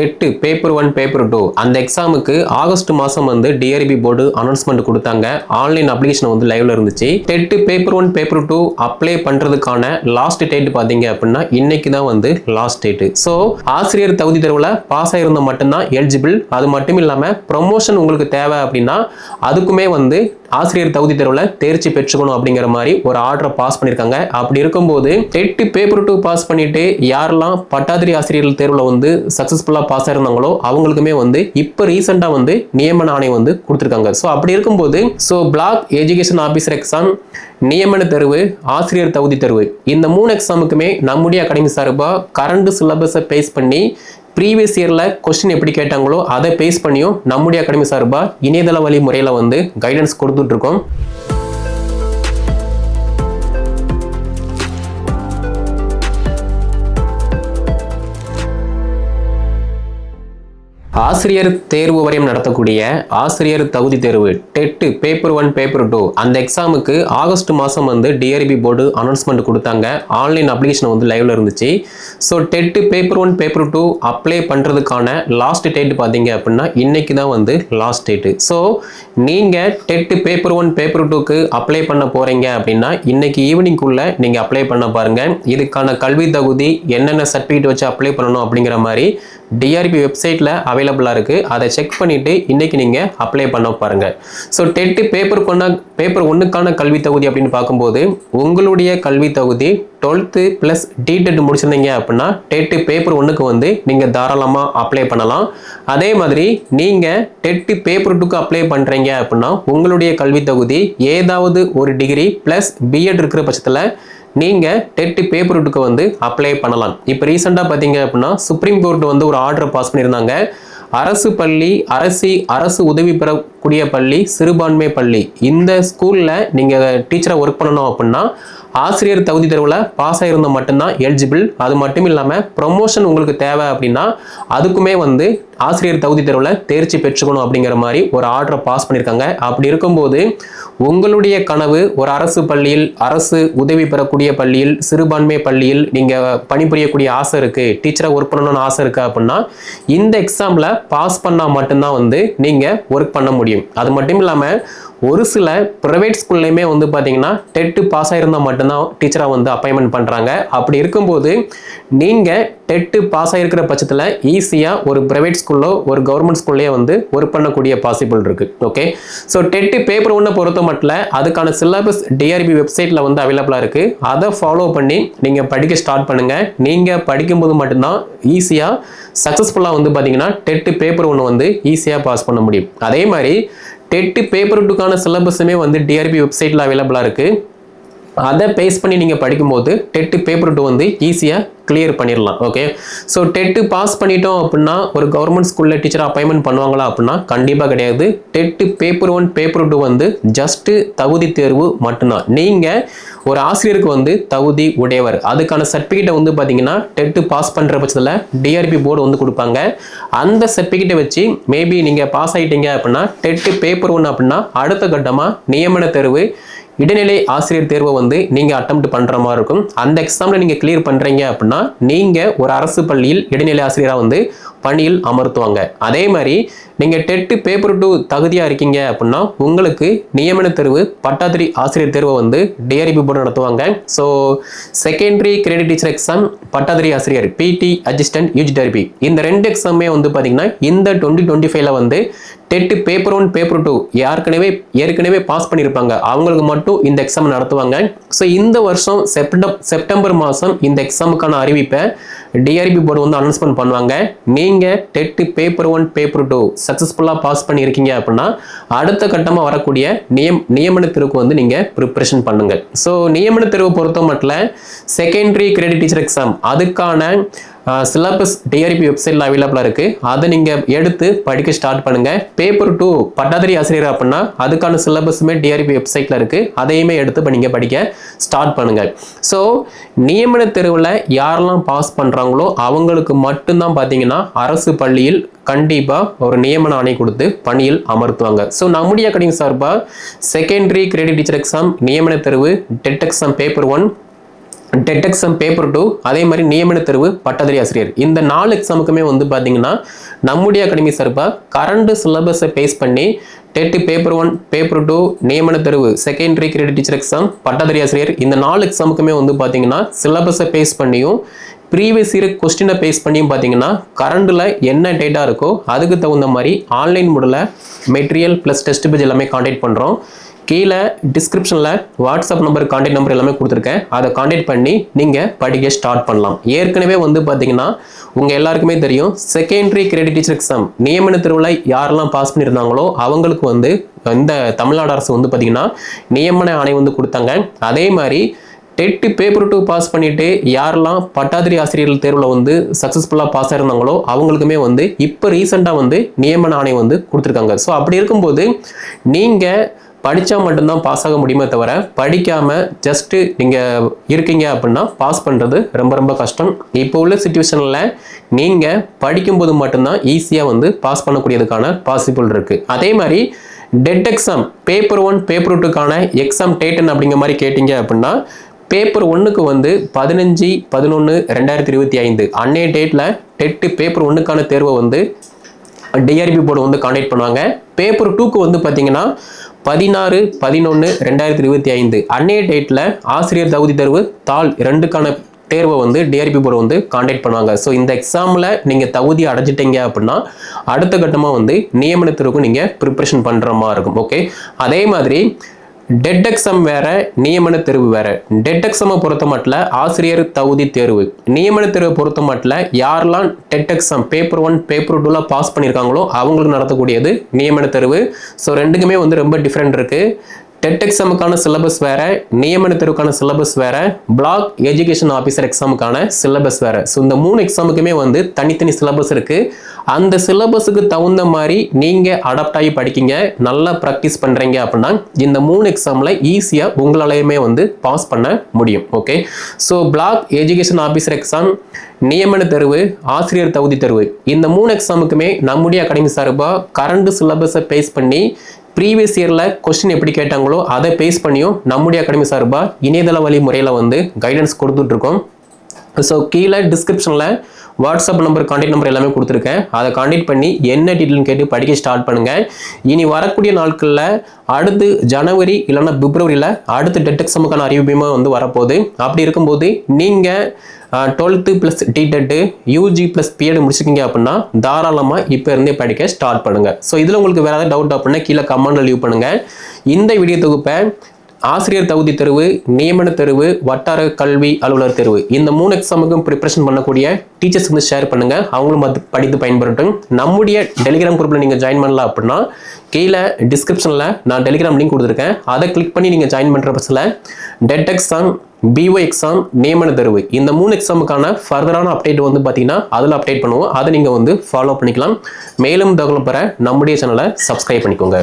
எட்டு paper one paper two அந்த எக்ஸாமுக்கு ஆகஸ்ட் மாதம் வந்து டிஆர்பி போர்டு அனௌன்ஸ்மெண்ட் கொடுத்தாங்க. ஆன்லைன் அப்ளிகேஷன் வந்து லைவ்ல இருந்துச்சு. TET paper one paper two apply பண்ணுறதுக்கான லாஸ்ட் டேட் பார்த்தீங்க அப்படின்னா இன்னைக்கு தான் வந்து லாஸ்ட் டேட்டு ஸோ ஆசிரியர் தகுதி தேர்வில் பாஸ் ஆயிருந்தா மட்டும்தான் எலிஜிபிள் அது மட்டும் இல்லாமல் ப்ரொமோஷன் உங்களுக்கு தேவை அப்படின்னா அதுக்குமே வந்து ஆசிரியர் தகுதி தேர்வில் தேர்ச்சி பெற்றுக்கணும் அப்படிங்கிற மாதிரி ஒரு ஆர்டரை பாஸ் பண்ணியிருக்காங்க. அப்படி இருக்கும்போது டெட்டு பேப்பர் டூ பாஸ் பண்ணிட்டு யாரெல்லாம் பட்டாதிரி ஆசிரியர்கள் தேர்வில் வந்து சக்ஸஸ்ஃபுல்லாக பாஸ் ஆயிருந்தாங்களோ அவங்களுக்குமே வந்து இப்போ ரீசெண்டாக வந்து நியமன ஆணை வந்து கொடுத்துருக்காங்க. ஸோ அப்படி இருக்கும்போது so block education officer exam நியமன தேர்வு ஆசிரியர் தகுதி தேர்வு. இந்த மூணு எக்ஸாமுக்குமே நம்முடைய அகாடமி சார்பாக கரண்ட் சிலபஸை பேஸ் பண்ணி ப்ரீவியஸ் இயரில் கொஸ்டின் எப்படி கேட்டாங்களோ அதை பேஸ் பண்ணியும் நம்முடைய அகாடமி சார்பாக இணையதள வழி முறையில் வந்து கைடன்ஸ் கொடுத்துட்ருக்கோம் ஆசிரியர் தேர்வு வரையும் நடத்தக்கூடிய ஆசிரியர் தகுதி தேர்வு TET paper one paper two அந்த எக்ஸாமுக்கு ஆகஸ்ட் மாதம் வந்து டிஆர்பி போர்டு அனௌன்ஸ்மெண்ட் கொடுத்தாங்க. ஆன்லைன் அப்ளிகேஷன் வந்து லைவ்ல இருந்துச்சு. So TET paper one paper two apply பண்ணுறதுக்கான லாஸ்ட் டேட் பார்த்தீங்க அப்படின்னா இன்றைக்கி தான் வந்து லாஸ்ட் டேட்டு ஸோ நீங்கள் டெட்டு பேப்பர் ஒன் பேப்பர் டூக்கு அப்ளை பண்ண போகிறீங்க அப்படின்னா இன்னைக்கு ஈவினிங்குள்ளே நீங்கள் அப்ளை பண்ண பாருங்கள் இதுக்கான கல்வி தகுதி என்னென்ன சர்டிஃபிகேட் வச்சு அப்ளை பண்ணணும் அப்படிங்கிற மாதிரி டிஆர்பி வெப்சைட்டில் அவைலபிளாக இருக்குது அதை செக் பண்ணிவிட்டு இன்றைக்கி நீங்கள் அப்ளை பண்ண பாருங்கள் ஸோ டெட்டு பேப்பர் கொண்ட பேப்பர் ஒன்றுக்கான கல்வி தகுதி அப்படின்னு பார்க்கும்போது உங்களுடைய கல்வி தகுதி டுவெல்த்து ப்ளஸ் டிடெட் முடிச்சிருந்தீங்க அப்படின்னா டெட்டு பேப்பர் ஒன்றுக்கு வந்து நீங்கள் தாராளமாக அப்ளை பண்ணலாம். அதே மாதிரி நீங்கள் டெட்டு பேப்பர் டூக்கு அப்ளை பண்ணுறீங்க அப்படின்னா உங்களுடைய கல்வி தகுதி ஏதாவது ஒரு டிகிரி ப்ளஸ் பிஎட் இருக்கிற பட்சத்தில் நீங்கள் டெட்டு பேப்பர் ரூட்டுக்கு வந்து அப்ளை பண்ணலாம். இப்போ ரீசெண்டாக பார்த்தீங்க அப்படின்னா சுப்ரீம் கோர்ட் வந்து ஒரு ஆர்டர் பாஸ் பண்ணியிருந்தாங்க. அரசு பள்ளி அரசி அரசு உதவி பெறக்கூடிய பள்ளி சிறுபான்மை பள்ளி. இந்த ஸ்கூலில் நீங்கள் டீச்சரை ஒர்க் பண்ணணும் அப்படின்னா ஆசிரியர் தகுதி தேர்வில் பாஸ் ஆகிருந்தால் மட்டும்தான் எலிஜிபிள் அது மட்டும் இல்லாமல் ப்ரொமோஷன் உங்களுக்கு தேவை அப்படின்னா அதுக்குமே வந்து ஆசிரியர் தகுதி தேர்வில் தேர்ச்சி பெற்றுக்கணும் அப்படிங்கிற மாதிரி ஒரு ஆர்டரை பாஸ் பண்ணியிருக்காங்க அப்படி இருக்கும்போது உங்களுடைய கனவு ஒரு அரசு பள்ளியில் அரசு உதவி பெறக்கூடிய பள்ளியில் சிறுபான்மை பள்ளியில் நீங்கள் பணிபுரியக்கூடிய ஆசை இருக்குது டீச்சரை ஒர்க் பண்ணணும்னு ஆசை இருக்குது அப்படின்னா இந்த எக்ஸாமில் பாஸ் பண்ணால் மட்டும்தான் வந்து நீங்கள் ஒர்க் பண்ண முடியும். அது மட்டும் இல்லாமல் ஒரு சில ப்ரைவேட் ஸ்கூல்லையுமே வந்து பார்த்தீங்கன்னா டெட்டு பாஸ் ஆகிருந்தால் மட்டும்தான் டீச்சராக வந்து அப்பாயின்மெண்ட் பண்ணுறாங்க அப்படி இருக்கும்போது நீங்கள் டெட்டு பாஸ் ஆகிருக்கிற பட்சத்தில் ஈஸியாக ஒரு ப்ரைவேட் ஸ்கூல்லோ ஒரு கவர்மெண்ட் ஸ்கூல்லையே வந்து ஒர்க் பண்ணக்கூடிய பாசிபிள் இருக்குது ஓகே ஸோ டெட்டு பேப்பர் ஒன்றை பொறுத்த மட்டும் அதுக்கான சிலபஸ் டிஆர்பி வெப்சைட்டில் வந்து அவைலபிளாக இருக்குது அதை ஃபாலோ பண்ணி நீங்கள் படிக்க ஸ்டார்ட் பண்ணுங்கள் நீங்கள் படிக்கும்போது மட்டும்தான் ஈஸியாக சக்ஸஸ்ஃபுல்லாக வந்து பார்த்தீங்கன்னா டெட்டு பேப்பர் ஒன்று வந்து ஈஸியாக பாஸ் பண்ண முடியும். அதே மாதிரி டெட்டு பேப்பர் டூக்கான சிலபஸுமே வந்து டிஆர்பி வெப்சைட்டில் அவைலபிளாக இருக்குது அதை பேஸ் பண்ணி நீங்கள் படிக்கும்போது டெட்டு பேப்பர் டூ வந்து ஈஸியாக கிளியர் பண்ணிடலாம் ஓகே ஸோ டெட்டு பாஸ் பண்ணிட்டோம் அப்படின்னா ஒரு கவர்மெண்ட் ஸ்கூலில் டீச்சர் அப்பாயின்மெண்ட் பண்ணுவாங்களா அப்படின்னா கண்டிப்பாக கிடையாது. TET paper one paper two வந்து ஜஸ்ட்டு தகுதி தேர்வு மட்டும்தான். நீங்கள் ஒரு ஆசிரியருக்கு வந்து தகுதி உடையவர். அதுக்கான சர்டிஃபிகேட்டை வந்து பார்த்தீங்கன்னா டெட்டு பாஸ் பண்ணுற பட்சத்தில் டிஆர்பி போர்டு வந்து கொடுப்பாங்க. அந்த சர்டிஃபிகேட்டை வச்சு மேபி நீங்கள் பாஸ் ஆகிட்டீங்க அப்படின்னா டெட்டு பேப்பர் ஒன் அப்படின்னா அடுத்த கட்டமாக நியமன தேர்வு இடைநிலை ஆசிரியர் தேர்வை வந்து நீங்கள் அட்டம் பண்ணுற மாதிரி இருக்கும். அந்த எக்ஸாமில் நீங்கள் கிளியர் பண்ணுறீங்க அப்படின்னா நீங்கள் ஒரு அரசு பள்ளியில் இடைநிலை ஆசிரியராக வந்து பணியில் அமர்த்துவாங்க. அதே மாதிரி நீங்கள் டெட்டு பேப்பர் டூ தகுதியாக இருக்கீங்க அப்படின்னா உங்களுக்கு நியமன தேர்வு பட்டாதிரி ஆசிரியர் தேர்வை வந்து டிஆர்பி போர்டு நடத்துவாங்க. So secondary credit teacher exam பட்டாதிரி ஆசிரியர் பிடி அசிஸ்டன்ட் யூஜிடிஆர்பி இந்த ரெண்டு எக்ஸாமே வந்து பார்த்தீங்கன்னா இந்த டுவெண்ட்டி டுவெண்ட்டி ஃபைவ்ல வந்து TET paper one paper two ஏற்கனவே ஏற்கனவே பாஸ் பண்ணியிருப்பாங்க அவங்களுக்கு மட்டும் இந்த எக்ஸாம் நடத்துவாங்க. ஸோ இந்த வருஷம் செப்டம் செப்டம்பர் மாதம் இந்த எக்ஸாமுக்கான அறிவிப்பை டிஆர்பி போர்டு வந்து அனௌன்ஸ்மெண்ட் பண்ணுவாங்க. நீங்கள் TET paper one paper two சக்ஸஸ்ஃபுல்லாக பாஸ் பண்ணியிருக்கீங்க அப்படின்னா அடுத்த கட்டமாக வரக்கூடிய நியம் நியமன தேர்வுக்கு வந்து நீங்கள் ப்ரிப்ரேஷன் பண்ணுங்கள் ஸோ நியமன தேர்வு பொறுத்த மட்டும் செகண்டரி கிரெடிட் டீச்சர் எக்ஸாம் அதுக்கான சிலபஸ் டிஆர்பி வெப்சைட்டில் அவைலபிளாக இருக்குது அதை நீங்கள் எடுத்து படிக்க ஸ்டார்ட் பண்ணுங்கள் பேப்பர் டூ பட்டாதிரி ஆசிரியர் அப்படின்னா அதுக்கான சிலபஸுமே டிஆர்பி வெப்சைட்டில் இருக்குது அதையுமே எடுத்து இப்போ நீங்கள் படிக்க ஸ்டார்ட் பண்ணுங்கள் ஸோ நியமன தேர்வில் யாரெல்லாம் பாஸ் பண்ணுறாங்களோ அவங்களுக்கு மட்டும்தான் பார்த்தீங்கன்னா அரசு பள்ளியில் கண்டிப்பாக ஒரு நியமன ஆணை கொடுத்து பணியில் அமர்த்துவாங்க. ஸோ நம்முடைய அகாடமி சார்பாக செகண்டரி கிரெடிட் டீச்சர் எக்ஸாம் நியமன தேர்வு TET exam paper one TET exam paper two அதே மாதிரி நியமன தேர்வு பட்டதாரி ஆசிரியர். இந்த நாலு எக்ஸாமுக்குமே வந்து பார்த்தீங்கன்னா நம்முடைய அகாடமி சார்பாக கரண்ட் சிலபஸை பேஸ் பண்ணி TET paper one paper two நியமன தேர்வு செகண்டரி கிரெடிட் டீச்சர் எக்ஸாம் பட்டதாரி ஆசிரியர் இந்த நாலு எக்ஸாமுக்குமே வந்து பார்த்தீங்கன்னா சிலபஸை பேஸ் பண்ணியும் ப்ரீவியஸ் இயர் கொஸ்டினை பேஸ் பண்ணியும் பார்த்தீங்கன்னா கரண்டில் என்ன டேட்டா இருக்கோ அதுக்கு தகுந்த மாதிரி ஆன்லைன் முறையில் மெட்டீரியல் ப்ளஸ் டெஸ்ட் பேஜ் எல்லாமே காண்டாக்ட் பண்ணுறோம் கீழே டிஸ்கிரிப்ஷனில் வாட்ஸ்அப் நம்பர் காண்டாக்ட் நம்பர் எல்லாமே கொடுத்துருக்கேன். அதை காண்டாக்ட் பண்ணி நீங்கள் படிக்க ஸ்டார்ட் பண்ணலாம். ஏற்கனவே வந்து பார்த்தீங்கன்னா உங்கள் எல்லாருக்குமே தெரியும் செகண்டரி கிரெடிட் டீச்சர் எக்ஸாம் நியமன திருவிழா யாரெல்லாம் பாஸ் பண்ணியிருந்தாங்களோ அவங்களுக்கு வந்து இந்த தமிழ்நாடு அரசு வந்து பார்த்தீங்கன்னா நியமன ஆணை வந்து கொடுத்தாங்க. அதே மாதிரி டெட்டு பேப்பர் டூ பாஸ் பண்ணிட்டு யாரெல்லாம் பட்டாதிரி ஆசிரியர்கள் தேர்வில் வந்து சக்ஸஸ்ஃபுல்லாக பாஸ் ஆயிருந்தாங்களோ அவங்களுக்குமே வந்து இப்போ ரீசெண்டாக வந்து நியமன ஆணை வந்து கொடுத்துருக்காங்க. ஸோ அப்படி இருக்கும்போது நீங்கள் படித்தா மட்டும்தான் பாஸ் ஆக முடியுமே தவிர படிக்காமல் ஜஸ்ட்டு நீங்கள் இருக்கீங்க அப்படின்னா பாஸ் பண்ணுறது ரொம்ப ரொம்ப கஷ்டம். இப்போ உள்ள சுச்சுவேஷனில் நீங்கள் படிக்கும்போது மட்டும்தான் ஈஸியாக வந்து பாஸ் பண்ணக்கூடியதுக்கான பாசிபிள் இருக்குது அதே மாதிரி TET exam paper one paper டூக்கான exam டேட்டன் அப்படிங்கிற மாதிரி கேட்டிங்க அப்படின்னா பேப்பர் ஒன்றுக்கு வந்து பதினஞ்சு பதினொன்று ரெண்டாயிரத்தி இருபத்தி ஐந்து. அன்னைய டேட்டில் டெட்டு பேப்பர் ஒன்றுக்கான தேர்வை வந்து டிஆர்பி போர்டு வந்து காண்டக்ட் பண்ணுவாங்க. பேப்பர் டூக்கு வந்து பார்த்தீங்கன்னா பதினாறு பதினொன்று ரெண்டாயிரத்தி இருபத்தி ஐந்து. அன்னைய டேட்டில் ஆசிரியர் தகுதி தேர்வு தாள் ரெண்டுக்கான தேர்வை வந்து டிஆர்பி போர்டு வந்து காண்டாக்ட் பண்ணுவாங்க. ஸோ இந்த எக்ஸாமில் நீங்கள் தகுதி அடைஞ்சிட்டீங்க அப்படின்னா அடுத்த கட்டமாக வந்து நியமனத்திற்கும் நீங்கள் ப்ரிப்ரேஷன் பண்ணுற மாதிரி இருக்கும். ஓகே அதே மாதிரி டெட் எக்ஸாம் வேற நியமன தேர்வு வேற. டெட் எக்ஸாமை பொறுத்த மட்டும் ஆசிரியர் தகுதி தேர்வு. நியமன தேர்வை பொறுத்த மட்டும் யாரெல்லாம் TET exam paper one paper டூவில் பாஸ் பண்ணியிருக்காங்களோ அவங்களுக்கு நடத்தக்கூடியது நியமன தேர்வு. ஸோ ரெண்டுக்குமே வந்து ரொம்ப டிஃப்ரெண்ட் இருக்குது டெட் எக்ஸாமுக்கான சிலபஸ் வேற நியமன தேர்வுக்கான சிலபஸ் வேற பிளாக் எஜுகேஷன் ஆஃபீஸர் எக்ஸாமுக்கான சிலபஸ் வேற. ஸோ இந்த மூணு எக்ஸாமுக்குமே வந்து தனித்தனி சிலபஸ் இருக்கு. அந்த சிலபஸுக்கு தகுந்த மாதிரி நீங்க அடாப்ட் ஆகி படிக்கீங்க நல்லா ப்ராக்டிஸ் பண்றீங்க அப்படின்னா இந்த மூணு எக்ஸாம்ல ஈஸியா உங்களாலையுமே வந்து பாஸ் பண்ண முடியும். Okay so block education officer exam நியமன தேர்வு ஆசிரியர் தகுதி தேர்வு. இந்த மூணு எக்ஸாமுக்குமே நம்முடைய அகாடமி சார்பாக கரண்ட் சிலபஸை பேஸ் பண்ணி ப்ரீவியஸ் இயரில் கொஸ்டின் எப்படி கேட்டாங்களோ அதை பேஸ் பண்ணியும் நம்முடைய அகாடமி சார்பாக இணையதள வழி முறையில் வந்து கைடன்ஸ் கொடுத்துட்ருக்கோம் ஸோ கீழே டிஸ்கிரிப்ஷனில் வாட்ஸ்அப் நம்பர் கான்டாக்ட் நம்பர் எல்லாமே கொடுத்துருக்கேன். அதை கான்டாக்ட் பண்ணி என்ன டீட்டெயில்னு கேட்டு படிக்க ஸ்டார்ட் பண்ணுங்கள் இனி வரக்கூடிய நாட்களில் அடுத்து ஜனவரி இல்லைன்னா பிப்ரவரியில் அடுத்து டெட் எக்ஸாமுக்கான அறிவிப்புமே வந்து வரப்போகுது. அப்படி இருக்கும்போது நீங்கள் twelfth plus DTEd UG plus BEd முடிச்சிருக்கீங்க அப்படின்னா தாராளமாக இப்போ இருந்தே படிக்க ஸ்டார்ட் பண்ணுங்கள் ஸோ இதில் உங்களுக்கு வேறு ஏதாவது டவுட் அப்படின்னா கீழே கமெண்டில் லீவ் பண்ணுங்கள் இந்த வீடியோ தொகுப்பை ஆசிரியர் தகுதி தேர்வு நியமன தேர்வு வட்டார கல்வி அலுவலர் தேர்வு. இந்த மூணு எக்ஸாமுக்கும் ப்ரிப்ரேஷன் பண்ணக்கூடிய டீச்சர்ஸ் வந்து ஷேர் பண்ணுங்க. அவங்களும் அது படித்து பயன்படுத்தும் நம்முடைய டெலிகிராம் குரூப்பில் நீங்கள் ஜாயின் பண்ணலாம் அப்படின்னா கீழே டிஸ்கிரிப்ஷனில் நான் டெலிகிராம் லிங்க் கொடுத்துருக்கேன். அதை கிளிக் பண்ணி நீங்கள் ஜாயின் பண்ணுற பட்சத்தில் டெட் எக்ஸாம் பிஓ எக்ஸாம் நியமன தேர்வு. இந்த மூணு எக்ஸாமுக்கான ஃபர்தரான அப்டேட் வந்து பார்த்தீங்கன்னா அதில் அப்டேட் பண்ணுவோம். அதை நீங்கள் வந்து ஃபாலோ பண்ணிக்கலாம். மேலும் தகவல் பெற நம்முடைய சேனலை சப்ஸ்கிரைப் பண்ணிக்கோங்க.